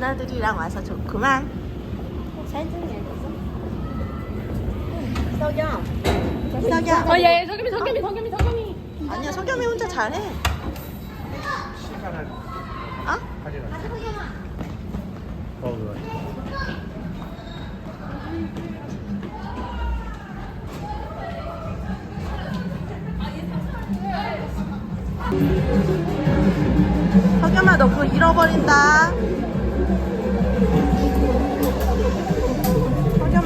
누나들이랑 와서 좋구만. 석영. 석영. 어, 예, 석겸이, 석겸이, 석겸이, 석겸이. 아니야, 석겸이 혼자 잘해. 시간을 어? 가져가. 어. 석겸아, 너 그거 잃어버린다.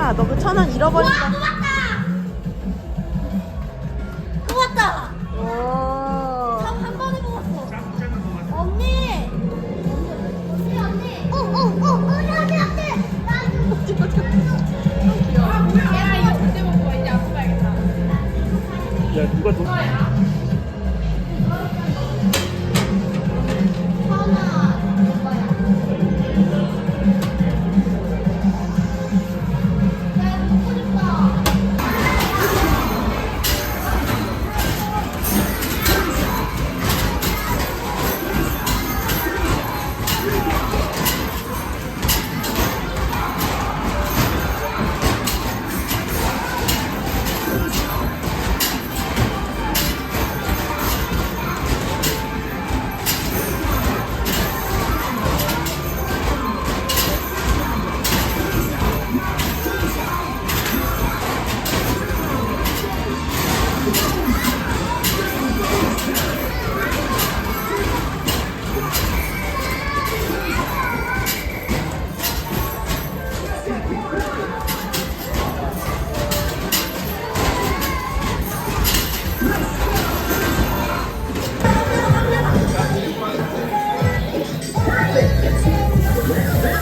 석겸아, 너그 천 원 잃어버린다. 또 왔다. 오. 한 번에 먹었어. 언니. 언니 언니. 어 어어 언니 언니 언니. 야, 이거 그때 먹고 이제 아프 가야겠다. 야, 누가 돈.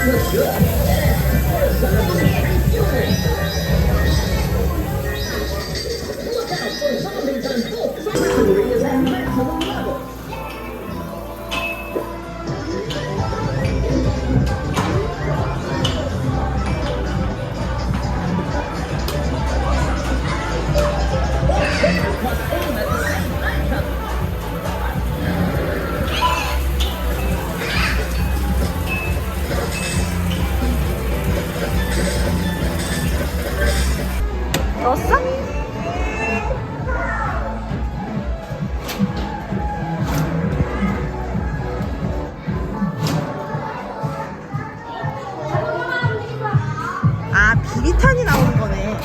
Yeah. 넣었어? 아, 비비탄이 나오는 거네.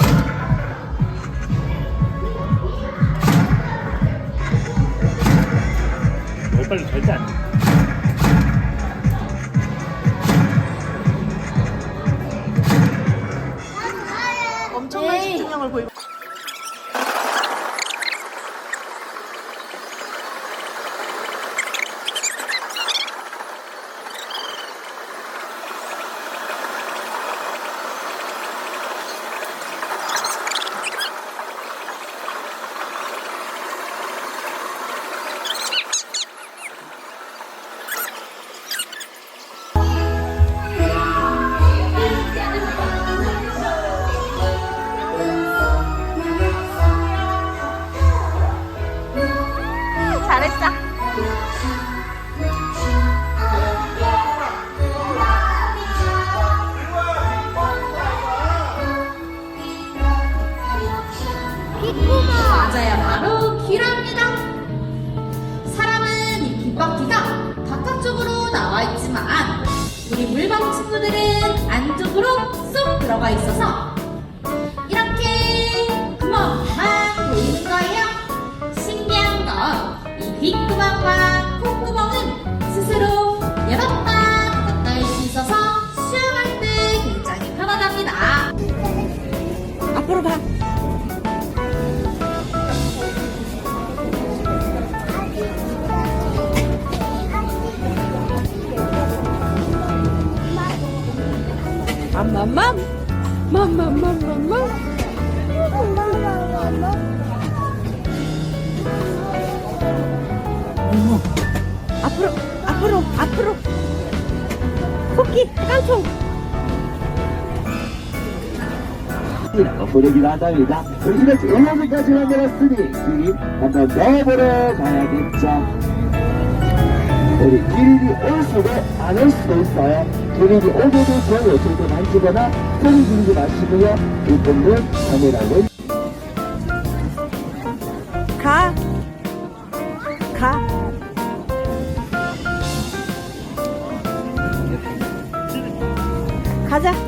너 빨리 절대 안 돼. আমার পরিবার 귓바퀴가 바깥쪽으로 나와 있지만 우리 물방 친구들은 안쪽으로 쏙 들어가 있어서 맘맘 맘. 맘맘맘맘맘. 앞으로, 앞으로, 앞으로. 코끼, 깡총. 보내기로 하답니다. 저희는 응원까지 만들었으니 길이 한번 넣어보러 가야겠죠. 우리 길이 올 수도 안 올 수도 있어요. 재밌게 오게 되시면 절대 만지거나 소리 지르지 마시고요. 이분들 카메라를 가. 가. 가자.